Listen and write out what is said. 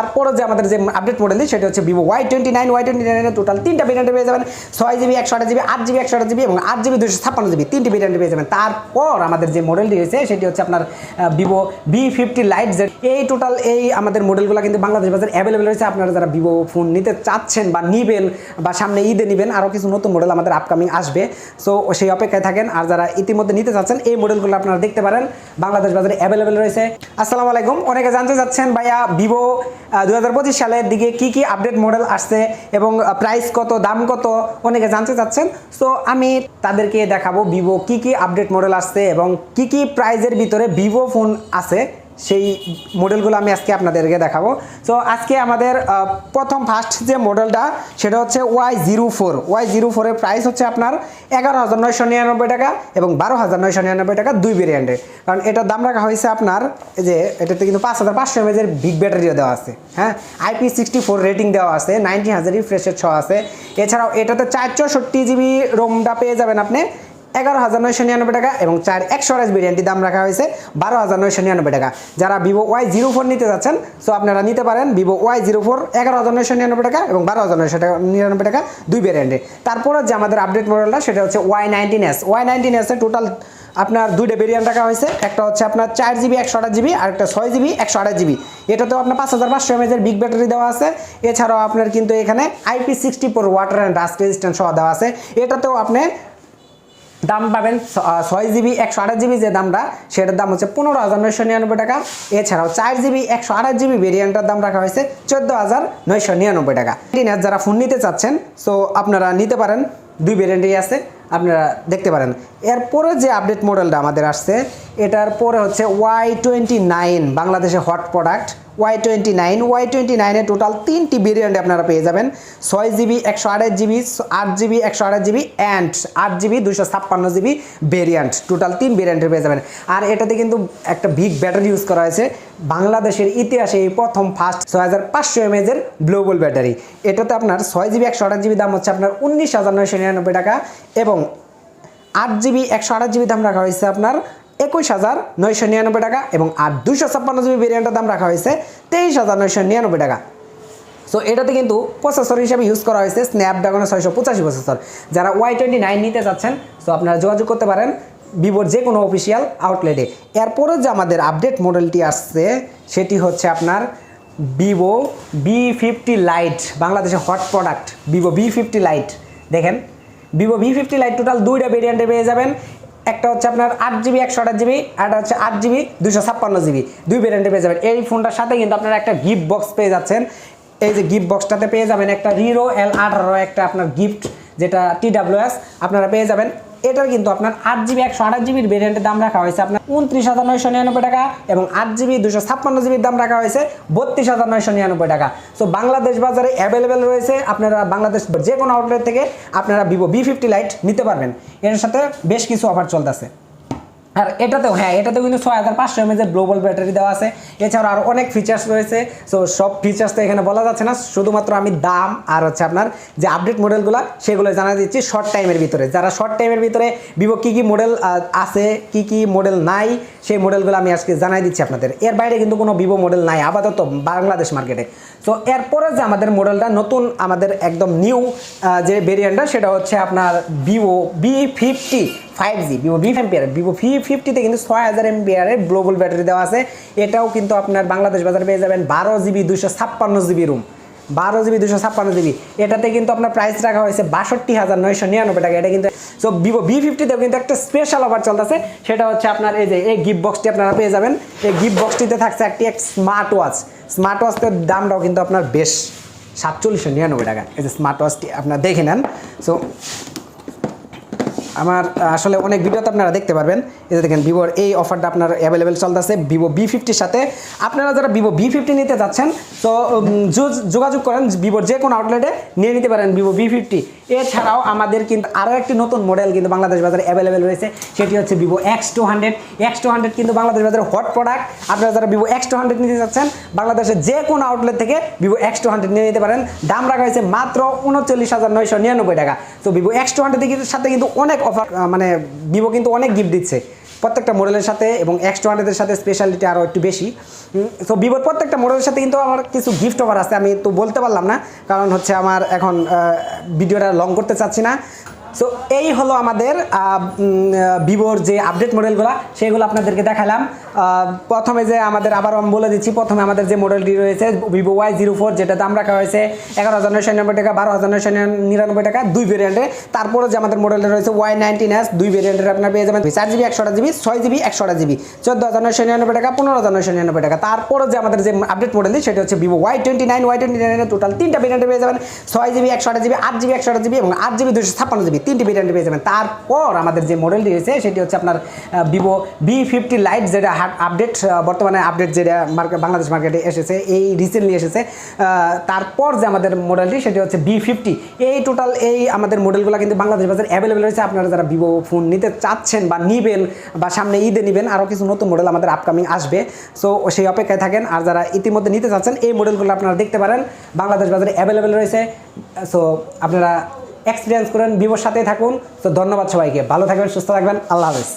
তারপরে যে আমাদের যে আপডেট মডেল সেটা হচ্ছে Vivo Y twenty nine Y twenty নাইনের টোটাল তিনটা ভেরিয়েন্টে পেয়ে যাবেন। ছয় জিবি একশো আট জিবি আট জিবি একশো আট জিবি এবং আট জিবি দুশো ছাপ্পান্ন জিবি তিনটি ভেরিয়েন্টে পেয়ে যাবেন। তারপর আমাদের যে মডেলটি রয়েছে, সেটি হচ্ছে আপনার Vivo V fifty lite Z এই টোটাল এই আমাদের মডেলগুলো কিন্তু বাংলাদেশ বাজারে অ্যাভেলেবেল রয়েছে। আপনারা যারা ভিভো ফোন নিতে চাচ্ছেন বা নিবেন বা সামনে ঈদে নেবেন, আরও কিছু নতুন মডেল আমাদের আপকামিং আসবে। সো সেই অপেক্ষায় থাকেন। আর যারা ইতিমধ্যে নিতে চাচ্ছেন, এই মডেলগুলো আপনারা দেখতে পারেন। বাংলাদেশ বাজারে অ্যাভেলেবেল রয়েছে। আসসালামু আলাইকুম। অনেকে জানতে চাচ্ছেন, ভাইয়া ভিভো দু হাজার পঁচিশ সালের দিকে কি কি আপডেট মডেল আসছে এবং প্রাইস কত, দাম কত, অনেকে জানতে চাচ্ছেন। সো আমি তাদেরকে দেখাবো ভিভো কি কি আপডেট মডেল আসছে এবং কি কি প্রাইজের ভিতরে ভিভো ফোন আছে। সেই মডেলগুলো আমি আজকে আপনাদেরকে দেখাবো। সো আজকে আমাদের প্রথম ফার্স্ট যে মডেলটা সেটা হচ্ছে Y zero four Y zero ফোরের প্রাইস হচ্ছে আপনার এগারো হাজার নয়শো নিরানব্বই টাকা এবং বারো হাজার নয়শো নিরানব্বই টাকা দুই ভেরিয়েন্টে কারণ এটার দাম রাখা হয়েছে আপনার যে, এটাতে কিন্তু পাঁচ হাজার পাঁচশো এমএজের বিগ ব্যাটারিও দেওয়া আছে হ্যাঁ? আইপি সিক্সটি ফোর রেটিং দেওয়া আছে নাইনটি হাজার রিফ্রেশের ছ আছে। এছাড়াও এটাতে চার চৌষট্টি জিবি রোমটা পেয়ে যাবেন আপনি। এগারো হাজার নয়শো নিরানব্বই টাকা এবং চার একশো আড়াইশ ভেরিয়েন্টটি দাম রাখা হয়েছে বারো হাজার নয়শো নিরানব্বই টাকা। যারা ভিভো ওয়াই জিরো ফোর নিতে যাচ্ছেন সো আপনারা নিতে পারেন ভিভো ওয়াই জিরো ফোর এগারো হাজার নয়শো নিরানব্বই টাকা এবং বারো হাজার নয়শো টাকা নিরানব্বই টাকা দুই ভেরিয়েন্টে তারপরে যে আমাদের আপডেট মডেলটা সেটা হচ্ছে Y nineteen S Y nineteen এসে টোটাল আপনার দুইটা ভেরিয়েন্ট রাখা হয়েছে। একটা হচ্ছে আপনার চার জিবি একশো আঠাশ জিবি আর একটা ছয় জিবি একশো আঠাশ জিবি এটাতেও আপনার পাঁচ হাজার পাঁচশো এমএজের বিগ ব্যাটারি দেওয়া আছে। এছাড়াও আপনার কিন্তু এখানে IP sixty four water and dust resistant সহ দেওয়া আছে। এটাতেও আপনি দাম পাবেন ছয় জিবি একশো আঠাশ জিবি যে দামটা, সেটার দাম হচ্ছে পনেরো হাজার নয়শো নিরানব্বই টাকা। এছাড়াও চার জিবি একশো আঠাশ জিবি ভেরিয়েন্টের দাম রাখা হয়েছে চোদ্দ হাজার নয়শো নিরানব্বই টাকা। যারা ফোন নিতে চাচ্ছেন সো আপনারা নিতে পারেন, দুই ভেরিয়েন্টই আছে। আপনারা দেখতে পারেন। এরপরে যে আপডেট মডেলটা আমাদের আসছে, এটার পরে হচ্ছে ওয়াই টোয়েন্টি নাইন বাংলাদেশে hot product Y twenty nine Y twenty নাইনে টোটাল তিনটি ভেরিয়েন্ট আপনারা পেয়ে যাবেন। ছয় জিবি, একশো আঠাশ জিবি, আট জিবি, একশো আঠাশ জিবি অ্যান্ড আট জিবি দুশো ছাপ্পান্ন জিবি ভেরিয়েন্ট টোটাল তিন ভেরিয়েন্টের পেয়ে যাবেন। আর এটাতে কিন্তু একটা বিগ ব্যাটারি ইউজ করা হয়েছে। বাংলাদেশের ইতিহাসে এই প্রথম ফার্স্ট ছয় হাজার পাঁচশো এমএজের গ্লোবাল ব্যাটারি এটাতে আপনার ছয় জিবি, একশো আঠাশ জিবি দাম হচ্ছে আপনার উনিশ হাজার নয়শো নিরানব্বই টাকা এবং আট জিবি, একশো আঠাশ জিবি দাম রাখা হয়েছে আপনার একুশ হাজার নয়শো নিরানব্বই টাকা এবং আর দুশো ছাপ্পান্ন জিবি ভেরিয়েন্টের দাম রাখা হয়েছে তেইশ হাজার নয়শো নিরানব্বই টাকা। সো এটাতে কিন্তু প্রসেসর হিসেবে ইউজ করা হয়েছে স্ন্যাপড্রাগনের ছয়শো পঁচাশি প্রসেসর যারা ওয়াই টোয়েন্টি নাইন নিতে চাচ্ছেন সো আপনারা যোগাযোগ করতে পারেন ভিভোর যে কোনো অফিসিয়াল আউটলেটে এরপরে যে আমাদের আপডেট মডেলটি আসছে, সেটি হচ্ছে আপনার ভিভো বি ফিফটি লাইট বাংলাদেশের hot product Vivo V fifty lite দেখেন Vivo V fifty lite total দুইটা ভেরিয়েন্টে পেয়ে যাবেন। একটা হচ্ছে আপনার আট জিবি একশো আট জিবি আরটা হচ্ছে আট জিবি দুশো ছাপ্পান্ন জিবি দুই ভেরিয়েন্টে পেয়ে যাবেন। এই ফোনটার সাথে কিন্তু আপনারা একটা গিফট বক্স পেয়ে যাচ্ছেন। এই যে গিফট বক্সটাতে পেয়ে যাবেন একটা রিরো এল আঠারো, একটা আপনার গিফট যেটা টি ডাব্লিউ এস আপনারা পেয়ে যাবেন। এটার কিন্তু আপনার আট জিবি একশো আঠাশ জিবির ভেরিয়েন্টের দাম রাখা হয়েছে। আপনার উনত্রিশ হাজার নয়শো নিরানব্বই টাকা এবং আট জিবি দুশো ছাপ্পান্ন জিবির দাম রাখা হয়েছে, বত্রিশ হাজার নয়শো নিরানব্বই টাকা। সো বাংলাদেশ বাজারে অ্যাভেলেবেল রয়েছে। আপনারা বাংলাদেশ যে কোনো আউটলেট থেকে আপনারা ভিভো বি ফিফটি লাইট নিতে পারবেন। এর সাথে বেশ কিছু অফার চলতেছে। আর এটাতেও হ্যাঁ এটাতেও কিন্তু ছয় হাজার পাঁচশো এমএজের গ্লোবাল ব্যাটারি দেওয়া আছে এছাড়াও আরও অনেক ফিচার্স রয়েছে। সো সব ফিচার্স তো এখানে বলা যাচ্ছে না, শুধুমাত্র আমি দাম আর হচ্ছে আপনার যে আপডেট মডেলগুলো সেগুলো জানা দিচ্ছি শর্ট টাইমের ভিতরে। যারা শর্ট টাইমের ভিতরে ভিভো কী কী মডেল আছে, কি কি মডেল নাই, সেই মডেলগুলো আমি আজকে জানাই দিচ্ছি আপনাদের। এর বাইরে কিন্তু কোনো ভিভো মডেল নাই, আপাতত বাংলাদেশ মার্কেটে তো এরপরে যে আমাদের মডেলটা নতুন আমাদের একদম নিউ যে ভেরিয়েন্টটা সেটা হচ্ছে আপনার Vivo V fifty five G Vivo V ampere Vivo V ফিফটিতে কিন্তু ছয় হাজার এমপিয়ারের গ্লোবাল ব্যাটারি দেওয়া আছে। এটাও কিন্তু আপনার বাংলাদেশ বাজারে পেয়ে যাবেন বারো জিবি দুশো ছাপ্পান্ন জিবি রুম বারো জিবি দুশো ছাপ্পান্ন জিবি এটাতে কিন্তু আপনার প্রাইস রাখা হয়েছে বাষট্টি হাজার নয়শো নিরানব্বই টাকা। এটা কিন্তু সো ভিভো ভি ফিফটিতেও কিন্তু একটা স্পেশাল অফার চলতেছে। সেটা হচ্ছে আপনার এই যে, এই গিফট বক্সটি আপনারা পেয়ে যাবেন। এই গিফট বক্সটিতে থাকছে একটি এক স্মার্ট ওয়াচ স্মার্ট ওয়াচটার দামটাও কিন্তু আপনার বেশ সাতচল্লিশশো নিরানব্বই টাকা। এই যে স্মার্ট ওয়াচটি আপনারা দেখে নেন। সো আমার আসলে অনেক ভিডিওতে আপনারা দেখতে পারবেন। এতে দেখেন ভিভোর এই অফারটা আপনার অ্যাভেলেবেল চলতেছে ভিভো বি ফিফটির সাথে। আপনারা যারা ভিভো বি ফিফটি নিতে যাচ্ছেন, তো যোগাযোগ করেন ভিভোর যে কোনো আউটলেটে নিয়ে নিতে পারেন ভিভো বি ফিফটি এছাড়াও আমাদের কিন্তু আরও একটি নতুন মডেল কিন্তু বাংলাদেশ বাজারে অ্যাভেলেবেল রয়েছে। সেটি হচ্ছে Vivo X two hundred X two hundred কিন্তু বাংলাদেশ বাজারে হট প্রোডাক্ট আপনারা যারা ভিভো এক্স টু হান্ড্রেড নিতে যাচ্ছেন, বাংলাদেশের যে কোনো আউটলেট থেকে ভিভো এক্স টু হান্ড্রেড নিয়ে নিতে পারেন। দাম রাখা হয়েছে মাত্র উনচল্লিশ হাজার নয়শো নিরানব্বই টাকা। তো ভিভো এক্স টু হান্ড্রেড সাথে কিন্তু অনেক অফার মানে ভিভো কিন্তু অনেক গিফট দিচ্ছে। প্রত্যেকটা মডেলের সাথে এবং এক্স টু হান্ড্রেডের সাথে স্পেশালিটি আরও একটু বেশি। সো ভিভোর প্রত্যেকটা মডেলের সাথে কিন্তু আমার কিছু গিফট অফার আছে, আমি তো বলতে পারলাম না। কারণ হচ্ছে আমার এখন ভিডিওটা লং করতে চাচ্ছি না। সো এই হলো আমাদের ভিভোর যে আপডেট মডেলগুলো সেগুলো আপনাদেরকে দেখালাম। প্রথমে যে আমাদের আবার আমি বলে দিচ্ছি, প্রথমে আমাদের যে মডেলটি রয়েছে ভিভো ওয়াই জিরো ফোর যেটা দাম রাখা হয়েছে এগারো হাজার নয়শো নিরানব্বই টাকা, বারো হাজার নয়শো নিরানব্বই টাকা, দুই ভেরিয়েন্টে তারপরে যে আমাদের মডেলটা রয়েছে ওয়াই নাইনটিন এস দুই ভেরিয়েন্টের আপনার পেয়ে যাবেন চার জিবি একশোটা জিবি ছয় জিবি একশো জিবি চোদ্দ হাজার নয়শো নিরানব্বই টাকা, পনেরো হাজার নয়শো নিরানব্বই টাকা। তারপরে যে আমাদের যে আপডেট মডেলটি সেটা হচ্ছে Vivo Y twenty nine Y twenty নাইনের টোটাল তিনটা ভেরিয়েন্টে পেয়ে যাবেন, ছয় জিবি একশো জিবি আট জিবি একশো জিবি এবং আট জিবি দুশো ছাপ্পান্ন জিবি তিনটি ভেরিয়েন্টে পেয়ে যাবেন। তারপর আমাদের যে মডেলটি রয়েছে, সেটি হচ্ছে আপনার ভিভো বি ফিফটি লাইট যেটা আপডেট বর্তমানে আপডেট যেটা মার্কেট বাংলাদেশ মার্কেটে এসেছে, এই রিসেন্টলি এসেছে। তারপর যে আমাদের মডেলটি সেটি হচ্ছে বি ফিফটি এই টোটাল এই আমাদের মডেলগুলো কিন্তু বাংলাদেশ বাজার অ্যাভেলেবেল রয়েছে। আপনারা যারা ভিভো ফোন নিতে চাচ্ছেন বা নিবেন বা সামনে ঈদে নেবেন আরও কিছু নতুন মডেল আমাদের আপকামিং আসবে। সো সেই অপেক্ষায় থাকেন। আর যারা ইতিমধ্যে নিতে চাচ্ছেন, এই মডেলগুলো আপনারা দেখতে পারেন। বাংলাদেশ বাজারে অ্যাভেলেবেল রয়েছে। সো আপনারা এক্সপিরিয়েন্স করেন ভিভোর সাথেই থাকুন। তো ধন্যবাদ সবাইকে। ভালো থাকবেন সুস্থ থাকবেন। আল্লাহ হাফেজ।